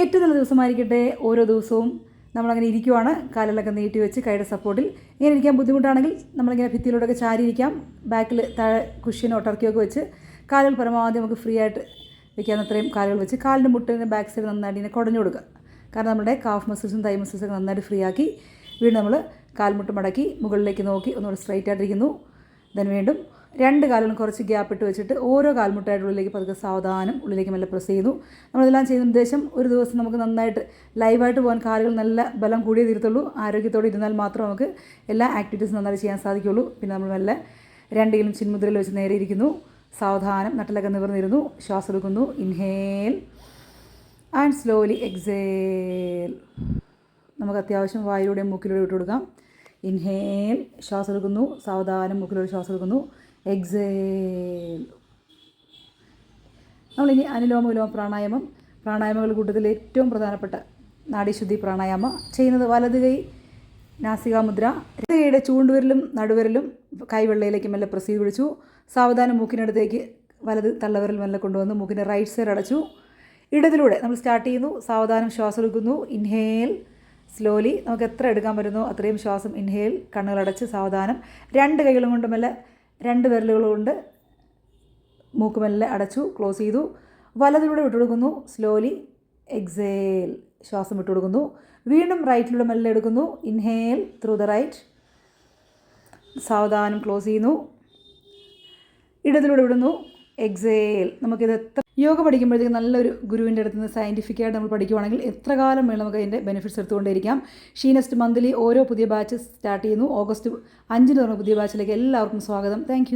ഏറ്റവും നല്ല ദിവസമായിരിക്കട്ടെ. ഓരോ ദിവസവും നമ്മളങ്ങനെ ഇരിക്കുവാണ്. കാലുകളൊക്കെ നീട്ടി വെച്ച് കൈയുടെ സപ്പോർട്ടിൽ. ഇങ്ങനെ ഇരിക്കാൻ ബുദ്ധിമുട്ടാണെങ്കിൽ നമ്മളിങ്ങനെ ഭിത്തിയിലൂടെയൊക്കെ ചാരിയിരിക്കാം. ബാക്കിൽ താഴെ കുഷ്യനോ ഒക്കെ വെച്ച് കാലുകൾ പരമാവധി നമുക്ക് ഫ്രീ ആയിട്ട് വെക്കാവുന്ന അത്രയും കാലുകൾ വെച്ച് കാലിന്റെ മുട്ടിന്റെ ബാക്ക് സൈഡ് നന്നായിട്ട് ഇങ്ങനെ കുടഞ്ഞു കൊടുക്കുക. കാരണം നമ്മുടെ കാഫ് മസിൽസും തൈ മസിൽസും ഒക്കെ നന്നായിട്ട് ഫ്രീ ആക്കി വീണ്ടും നമ്മൾ കാൽമുട്ട് മടക്കി മുകളിലേക്ക് നോക്കി ഒന്നുകൂടെ സ്ട്രൈറ്റ് ആയിട്ടിരിക്കുന്നു. ദൻ വീണ്ടും രണ്ട് കാലുകളും കുറച്ച് ഗ്യാപ്പ് ഇട്ട് വെച്ചിട്ട് ഓരോ കാൽമുട്ടായിട്ട് ഉള്ളിലേക്ക് പതുക്കെ സാവധാനം ഉള്ളിലേക്ക് മെല്ലെ പ്രസ് ചെയ്യുന്നു നമ്മളിതെല്ലാം ചെയ്യുന്ന ഉദ്ദേശം ഒരു ദിവസം നമുക്ക് നന്നായിട്ട് ലൈവായിട്ട് പോകാൻ കാലുകൾ നല്ല ബലം കൂടിയേ തീരത്തുള്ളൂ. ആരോഗ്യത്തോടെ ഇരുന്നാൽ മാത്രം നമുക്ക് എല്ലാ ആക്ടിവിറ്റീസും നന്നായിട്ട് ചെയ്യാൻ സാധിക്കുള്ളൂ പിന്നെ നമ്മൾ മെല്ലെ രണ്ടിലും ചിന്മുദ്രയിൽ വെച്ച് നേരെ ഇരിക്കുന്നു. സാവധാനം നട്ടിലൊക്കെ നിവർന്നിരുന്നു. ശ്വാസം എടുക്കുന്നു. ഇൻഹേൽ ആൻഡ് സ്ലോലി എക്സേൽ നമുക്ക് അത്യാവശ്യം വായിലൂടെയും മൂക്കിലൂടെ ഇട്ട് കൊടുക്കാം. ഇൻഹേൽ ശ്വാസം എടുക്കുന്നു. സാവധാനം മൂക്കിലൂടെ ശ്വാസം എടുക്കുന്നു. എക്സേൽ നമ്മളിനി അനുലോമ വിലോമ പ്രാണായാമം. പ്രാണായാമങ്ങളുടെ കൂട്ടത്തിൽ ഏറ്റവും പ്രധാനപ്പെട്ട നാഡീശുദ്ധി പ്രാണായാമ. ചെയ്യുന്നത് വലത് കൈ നാസികാമുദ്ര. കൈയുടെ ചൂണ്ടുവിരലും നടുവിരലും കൈവെള്ളയിലേക്ക് മെല്ലെ പ്രസ് പിടിച്ചു. സാവധാനം മൂക്കിനടുത്തേക്ക് വലത് തള്ളവിരൽ മെല്ലെ കൊണ്ടുവന്ന് മൂക്കിന്റെ റൈറ്റ് സൈഡ് അടച്ചു. ഇടതിലൂടെ നമ്മൾ സ്റ്റാർട്ട് ചെയ്യുന്നു. സാവധാനം ശ്വാസം എടുക്കുന്നു. ഇൻഹേൽ സ്ലോലി നമുക്ക് എത്ര എടുക്കാൻ പറ്റുന്നോ അത്രയും ശ്വാസം ഇൻഹെയിൽ കണ്ണുകളടച്ച് സാവധാനം. രണ്ട് കൈകളും കൊണ്ട് മെല്ലെ രണ്ട് വിരലുകൾ കൊണ്ട് മൂക്ക് മെല്ലെ അടച്ചു ക്ലോസ് ചെയ്തു. വലതിലൂടെ വിട്ടുകൊടുക്കുന്നു. സ്ലോലി എക്സേൽ ശ്വാസം വിട്ടുകൊടുക്കുന്നു. വീണ്ടും റൈറ്റിലൂടെ മെല്ലെ എടുക്കുന്നു. ഇൻഹേൽ ത്രൂ ദ റൈറ്റ് സാവധാനം ക്ലോസ് ചെയ്യുന്നു. ഇടതിലൂടെ വിടുന്നു. എക്സേൽ നമുക്കിത് എത്ര യോഗ പഠിക്കുമ്പോഴത്തേക്ക് നല്ലൊരു ഗുരുവിന്റെ അടുത്ത് നിന്ന് സയന്റിഫിക്കായിട്ട് നമ്മൾ പഠിക്കുവാണെങ്കിൽ എത്ര കാലം വേണം നമുക്ക് അതിന്റെ ബെനിഫിറ്റ്സ് എടുത്തുകൊണ്ടിരിക്കാം ഷീനസ്റ്റ് മന്ത്ലി ഓരോ പുതിയ ബാച്ച് സ്റ്റാർട്ട് ചെയ്യുന്നു. ഓഗസ്റ്റ് അഞ്ചിന് തുടങ്ങുന്ന പുതിയ ബാച്ചിലേക്ക് എല്ലാവർക്കും സ്വാഗതം. താങ്ക്